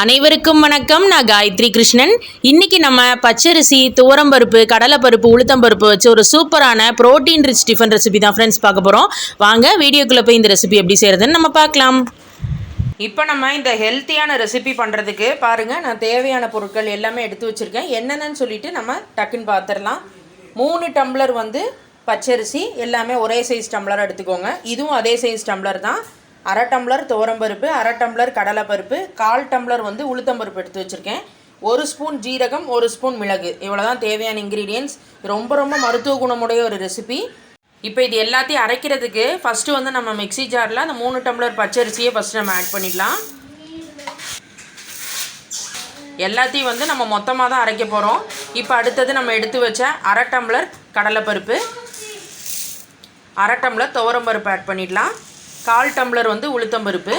அனைவருக்கும் வணக்கம். நான் காயத்ரி கிருஷ்ணன். இன்னைக்கு நம்ம பச்சரிசி துவரம்பருப்பு கடலைப்பருப்பு உளுத்தம்பருப்பு வச்சு ஒரு சூப்பரான புரோட்டீன் ரிச் டிஃபன் ரெசிபி தான் ஃப்ரெண்ட்ஸ் பார்க்க போகிறோம் வாங்க வீடியோக்குள்ளே போய் இந்த ரெசிபி எப்படி செய்கிறதுன்னு நம்ம பார்க்கலாம். இப்போ நம்ம இந்த ஹெல்த்தியான ரெசிபி பண்ணுறதுக்கு பாருங்கள் நான் தேவையான பொருட்கள் எல்லாமே எடுத்து வச்சுருக்கேன். என்னென்னு சொல்லிட்டு நம்ம டக்குன்னு பார்த்துடலாம் மூணு டம்ளர் வந்து பச்சரிசி எல்லாமே ஒரே சைஸ் டம்ளர் எடுத்துக்கோங்க. இதுவும் அதே சைஸ் டம்ளர் தான். அரை டம்ளர் துவரம்பருப்பு அரை டம்ளர் கடலைப்பருப்பு கால் டம்ளர் வந்து உளுத்தம்பருப்பு எடுத்து வச்சுருக்கேன். ஒரு ஸ்பூன் ஜீரகம் ஒரு ஸ்பூன் மிளகு. இவ்வளோ தான் தேவையான இன்க்ரீடியன்ஸ் ரொம்ப ரொம்ப மருத்துவ குணமுடைய ஒரு ரெசிபி இப்போ இது எல்லாத்தையும் அரைக்கிறதுக்கு ஃபஸ்ட்டு வந்து நம்ம மிக்ஸி ஜாரில் அந்த மூணு டம்ளர் பச்சரிசியை ஃபஸ்ட்டு நம்ம ஆட் பண்ணிடலாம். எல்லாத்தையும் வந்து நம்ம மொத்தமாக தான் அரைக்க போகிறோம் இப்போ அடுத்தது நம்ம எடுத்து வச்ச அரை டம்ளர் கடலைப்பருப்பு அரை டம்ளர் துவரம்பருப்பு ஆட் பண்ணிடலாம். கால் டம்ளர் வந்து உளுத்தம்பருப்பு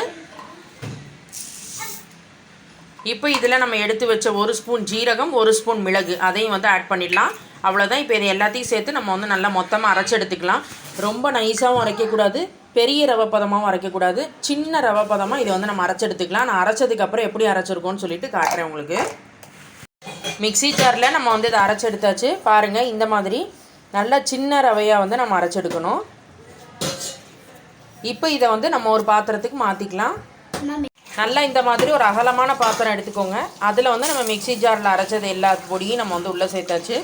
இப்போ இதில் நம்ம எடுத்து வச்ச ஒரு ஸ்பூன் ஜீரகம் ஒரு ஸ்பூன் மிளகு அதையும் வந்து ஆட் பண்ணிடலாம். அவ்வளோதான் இப்போ இது எல்லாத்தையும் சேர்த்து நம்ம வந்து நல்லா மொத்தமாக அரைச்சி எடுத்துக்கலாம். ரொம்ப நைஸாகவும் அரைக்கக்கூடாது பெரிய ரவை பதமாகவும் அரைக்கக்கூடாது சின்ன ரவை பதமாக இதை வந்து நம்ம அரைச்சி எடுத்துக்கலாம். நான் அரைச்சதுக்கப்புறம் எப்படி அரைச்சிருக்கோன்னு சொல்லிட்டு காட்டுறேன் உங்களுக்கு. மிக்ஸி ஜாரில் நம்ம வந்து இதை அரைச்சி எடுத்தாச்சு. பாருங்கள் இந்த மாதிரி. நல்லா சின்ன ரவையாக வந்து நம்ம அரைச்செடுக்கணும் இப்போ இதை வந்து நம்ம ஒரு பாத்திரத்துக்கு மாற்றிக்கலாம் நல்லா இந்த மாதிரி ஒரு அகலமான பாத்திரம் எடுத்துக்கோங்க. அதில் வந்து நம்ம மிக்ஸி ஜாரில் அரைச்சது எல்லா பொடியும் நம்ம வந்து உள்ளே சேர்த்தாச்சு.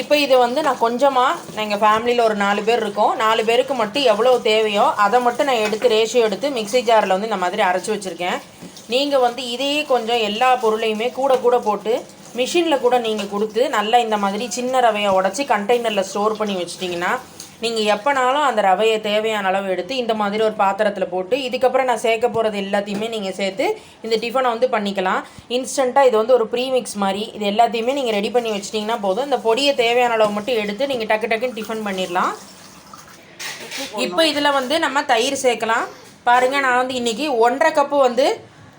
இப்போ இது வந்து நான் கொஞ்சமாக எங்கள் ஃபேமிலியில் ஒரு நாலு பேர் இருக்கோம். நாலு பேருக்கு மட்டும் எவ்வளோ தேவையோ அதை மட்டும் நான் எடுத்து ரேஷியோ எடுத்து மிக்ஸி ஜாரில் வந்து இந்த மாதிரி அரைச்சி வச்சுருக்கேன். நீங்கள் வந்து இதையே கொஞ்சம் எல்லா பொருளையுமே கூட கூட போட்டு மிஷினில் கூட நீங்கள் கொடுத்து நல்லா இந்த மாதிரி சின்ன ரவையை உடச்சி கண்டெய்னரில் ஸ்டோர் பண்ணி வச்சிட்டிங்கன்னா நீங்கள் எப்போனாலும் அந்த ரவையை தேவையான அளவு எடுத்து இந்த மாதிரி ஒரு பாத்திரத்தில் போட்டு இதுக்கப்புறம் நான் சேர்க்க போகிறது எல்லாத்தையுமே நீங்கள் சேர்த்து இந்த டிஃபனை வந்து பண்ணிக்கலாம். இன்ஸ்டண்ட்டாக இது வந்து ஒரு ப்ரீமிக்ஸ் மாதிரி இது எல்லாத்தையுமே நீங்கள் ரெடி பண்ணி வச்சிட்டிங்கன்னா போதும். இந்த பொடியை தேவையான அளவு மட்டும் எடுத்து நீங்கள் டக்கு டக்குன்னு டிஃபன் பண்ணிடலாம். இப்போ இதில் வந்து நம்ம தயிர் சேர்க்கலாம். பாருங்கள் நான் வந்து இன்றைக்கி ஒன்றரை கப்பு வந்து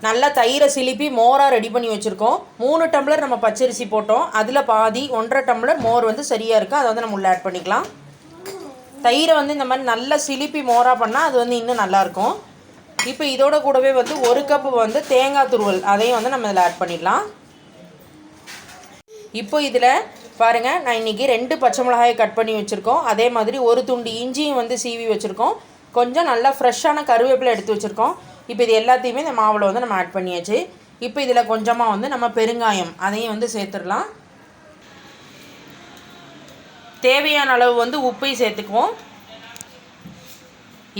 நல்லா தயிரை சிலிப்பி மோராக ரெடி பண்ணி வச்சுருக்கோம். மூணு டம்ளர் நம்ம பச்சரிசி போட்டோம். அதில் பாதி ஒன்றரை டம்ளர் மோர் வந்து சரியாக இருக்குது அதை வந்து நம்ம உள்ளே ஆட் பண்ணிக்கலாம். தயிரை வந்து இந்த மாதிரி நல்லா சிலிப்பி மோராக பண்ணால் அது வந்து இன்னும் நல்லாயிருக்கும் இப்போ இதோட கூடவே வந்து ஒரு கப்பு வந்து தேங்காய் துருவல் அதையும் வந்து நம்ம இதில் ஆட் பண்ணிடலாம். இப்போ இதில் பாருங்கள் நான் இன்றைக்கி ரெண்டு பச்சை மிளகாயை கட் பண்ணி வச்சுருக்கோம். அதே மாதிரி ஒரு துண்டு இஞ்சியும் வந்து சீவி வச்சுருக்கோம். கொஞ்சம் நல்லா ஃப்ரெஷ்ஷான கருவேப்பிலை எடுத்து வச்சுருக்கோம். இப்போ இது எல்லாத்தையுமே இந்த மாவில் வந்து நம்ம ஆட் பண்ணியாச்சு. இப்போ இதில் கொஞ்சமாக வந்து நம்ம பெருங்காயம் அதையும் வந்து சேர்த்துடலாம். தேவையான அளவு வந்து உப்பையும் சேர்த்துக்குவோம்.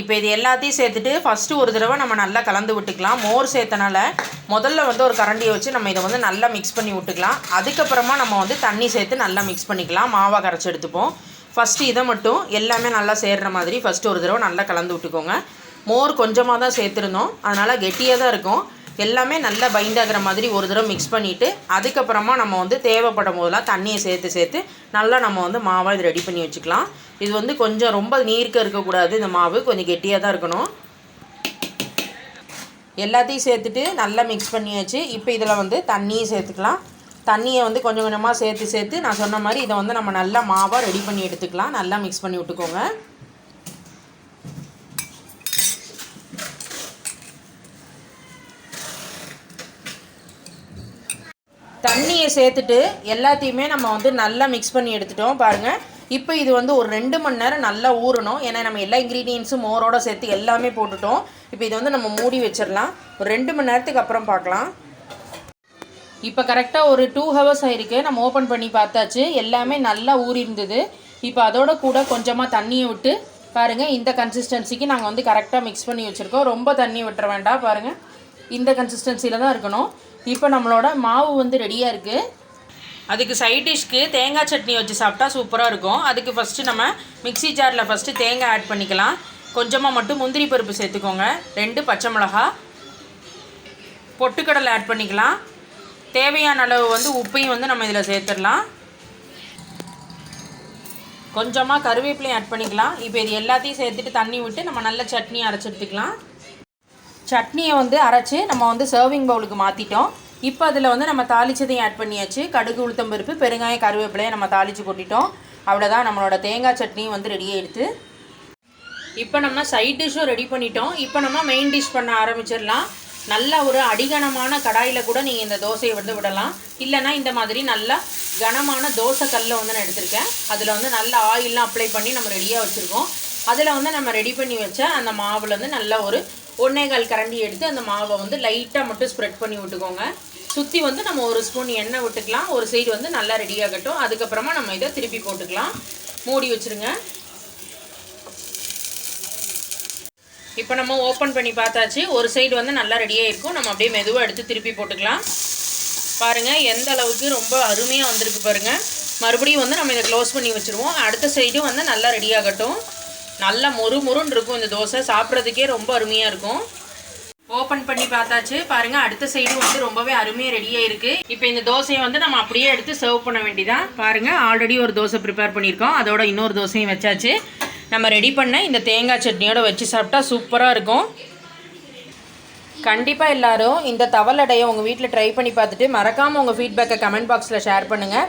இப்போ இது எல்லாத்தையும் சேர்த்துட்டு ஃபஸ்ட்டு ஒரு தடவை நம்ம நல்லா கலந்து விட்டுக்கலாம். மோர் சேர்த்தனால முதல்ல வந்து ஒரு கரண்டியை வச்சு நம்ம இதை வந்து நல்லா மிக்ஸ் பண்ணி விட்டுக்கலாம். அதுக்கப்புறமா நம்ம வந்து தண்ணி சேர்த்து நல்லா மிக்ஸ் பண்ணிக்கலாம். மாவாக கரைச்சி எடுத்துப்போம். ஃபஸ்ட்டு இதை மட்டும் எல்லாமே நல்லா சேர்கிற மாதிரி ஃபஸ்ட்டு ஒரு தடவை நல்லா கலந்து விட்டுக்கோங்க. மோர் கொஞ்சமாக தான் சேர்த்துருந்தோம். அதனால் கெட்டியாக தான் இருக்கும். எல்லாமே நல்லா பைண்ட் ஆகிற மாதிரி ஒரு தடவை மிக்ஸ் பண்ணிவிட்டு அதுக்கப்புறமா நம்ம வந்து தேவைப்படும் போதெல்லாம் தண்ணியை சேர்த்து சேர்த்து நல்லா நம்ம வந்து மாவாக இது ரெடி பண்ணி வச்சுக்கலாம். இது வந்து கொஞ்சம் ரொம்ப நீர்க்க இருக்கக்கூடாது. இந்த மாவு கொஞ்சம் கெட்டியாக தான் இருக்கணும். எல்லாத்தையும் சேர்த்துட்டு நல்லா மிக்ஸ் பண்ணியாச்சு. இப்போ இதில் வந்து தண்ணியும் சேர்த்துக்கலாம். தண்ணியை வந்து கொஞ்சம் கொஞ்சமாக சேர்த்து சேர்த்து நான் சொன்ன மாதிரி இதை வந்து நம்ம நல்லா மாவாக ரெடி பண்ணி எடுத்துக்கலாம். நல்லா மிக்ஸ் பண்ணி விட்டுக்கோங்க. தண்ணியை சேர்த்துட்டு எல்லாத்தையுமே நம்ம வந்து நல்லா மிக்ஸ் பண்ணி எடுத்துட்டோம் பாருங்கள் இப்போ இது வந்து ஒரு ரெண்டு மணி நேரம் நல்லா ஊறணும். ஏன்னா நம்ம எல்லா இன்க்ரீடியன்ஸும் மோரோடு சேர்த்து எல்லாமே போட்டுட்டோம். இப்போ இதை வந்து நம்ம மூடி வச்சிடலாம். ஒரு ரெண்டு மணி நேரத்துக்கு அப்புறம் பார்க்கலாம். இப்போ கரெக்டாக ஒரு டூ ஹவர்ஸ் ஆயிருக்கு. நம்ம ஓப்பன் பண்ணி பார்த்தாச்சு. எல்லாமே நல்லா ஊறி இருந்தது. இப்போ அதோட கூட கொஞ்சமாக தண்ணியை விட்டு பாருங்கள் இந்த கன்சிஸ்டன்சிக்கு நாங்கள் வந்து கரெக்டாக மிக்ஸ் பண்ணி வச்சுருக்கோம். ரொம்ப தண்ணி விட்டுற வேண்டாம் பாருங்கள் இந்த கன்சிஸ்டன்சியில் தான் இருக்கணும். இப்போ நம்மளோட மாவு வந்து ரெடியாக இருக்குது அதுக்கு சைட் டிஷ்க்கு தேங்காய் சட்னி வச்சு சாப்பிட்டா சூப்பராக இருக்கும். அதுக்கு ஃபஸ்ட்டு நம்ம மிக்ஸி ஜாரில் ஃபஸ்ட்டு தேங்காய் ஆட் பண்ணிக்கலாம். கொஞ்சமாக மட்டும் முந்திரி பருப்பு சேர்த்துக்கோங்க. ரெண்டு பச்சை மிளகா. பொட்டுக்கடலை ஆட் பண்ணிக்கலாம். தேவையான அளவு வந்து உப்பையும் வந்து நம்ம இதில் சேர்த்துடலாம். கொஞ்சமாக கருவேப்பிலையும் ஆட் பண்ணிக்கலாம். இப்போ இது எல்லாத்தையும் சேர்த்துட்டு தண்ணி விட்டு நம்ம நல்ல சட்னி அரைச்சி எடுத்துக்கலாம். சட்னியை வந்து அரைச்சி நம்ம வந்து சர்விங் பவுலுக்கு மாற்றிட்டோம் இப்போ அதில் வந்து நம்ம தாளிச்சதையும் ஆட் பண்ணியாச்சு. கடுகு உளுத்தம்பருப்பு பெருங்காயம் கருவேப்பிலையை நம்ம தாளித்து கொட்டிட்டோம். அவ்வளோதான் நம்மளோட தேங்காய் சட்னியும் வந்து ரெடி ஆயிடுத்து இப்போ நம்ம சைட் டிஷ்ஷும் ரெடி பண்ணிட்டோம். இப்போ நம்ம மெயின் டிஷ் பண்ண ஆரம்பிச்சிடலாம். நல்ல ஒரு அடிகனமான கடாயில் கூட நீங்கள் இந்த தோசையை வந்து விடலாம். இல்லைன்னா இந்த மாதிரி நல்லா கனமான தோசை கல்லை வந்து நான் எடுத்திருக்கேன். அதில் வந்து நல்ல ஆயிலெலாம் அப்ளை பண்ணி நம்ம ரெடியாக வச்சுருக்கோம். அதில் வந்து நம்ம ரெடி பண்ணி வச்ச அந்த மாவில் வந்து நல்ல ஒரு ஒன்னேகால் கரண்டி எடுத்து அந்த மாவை வந்து லைட்டாக மட்டும் ஸ்ப்ரெட் பண்ணி விட்டுக்கோங்க. சுற்றி வந்து நம்ம ஒரு ஸ்பூன் எண்ணெய் விட்டுக்கலாம். ஒரு சைடு வந்து நல்லா ரெடியாகட்டும் அதுக்கப்புறமா நம்ம இதை திருப்பி போட்டுக்கலாம். மூடி வச்சுருங்க. இப்போ நம்ம ஓப்பன் பண்ணி பார்த்தாச்சு. ஒரு சைடு வந்து நல்லா ரெடியாக இருக்கும் நம்ம அப்படியே மெதுவாக எடுத்து திருப்பி போட்டுக்கலாம். பாருங்கள் எந்த அளவுக்கு ரொம்ப அருமையாக வந்திருக்கு பாருங்கள் மறுபடியும் வந்து நம்ம இதை க்ளோஸ் பண்ணி வச்சுருவோம். அடுத்த சைடும் வந்து நல்லா ரெடியாகட்டும் நல்லா மொறு மொறுன்னு இருக்கும் இந்த தோசை. சாப்பிட்றதுக்கே ரொம்ப அருமையாக இருக்கும். ஓப்பன் பண்ணி பார்த்தாச்சு. பாருங்கள் அடுத்த சைடு வந்து ரொம்பவே அருமையாக ரெடியாக இருக்குது இப்போ இந்த தோசையை வந்து நம்ம அப்படியே எடுத்து சர்வ் பண்ண வேண்டியதான் பாருங்கள் ஆல்ரெடி ஒரு தோசை ப்ரிப்பேர் பண்ணியிருக்கோம். அதோட இன்னொரு தோசையும் வச்சாச்சு. நம்ம ரெடி பண்ண இந்த தேங்காய் சட்னியோட வச்சு சாப்பிட்டா சூப்பராக இருக்கும். கண்டிப்பாக எல்லாரும் இந்த தவலடையை உங்கள் வீட்டில் ட்ரை பண்ணி பார்த்துட்டு மறக்காமல் உங்கள் ஃபீட்பேக்கை கமெண்ட் பாக்ஸில் ஷேர் பண்ணுங்கள்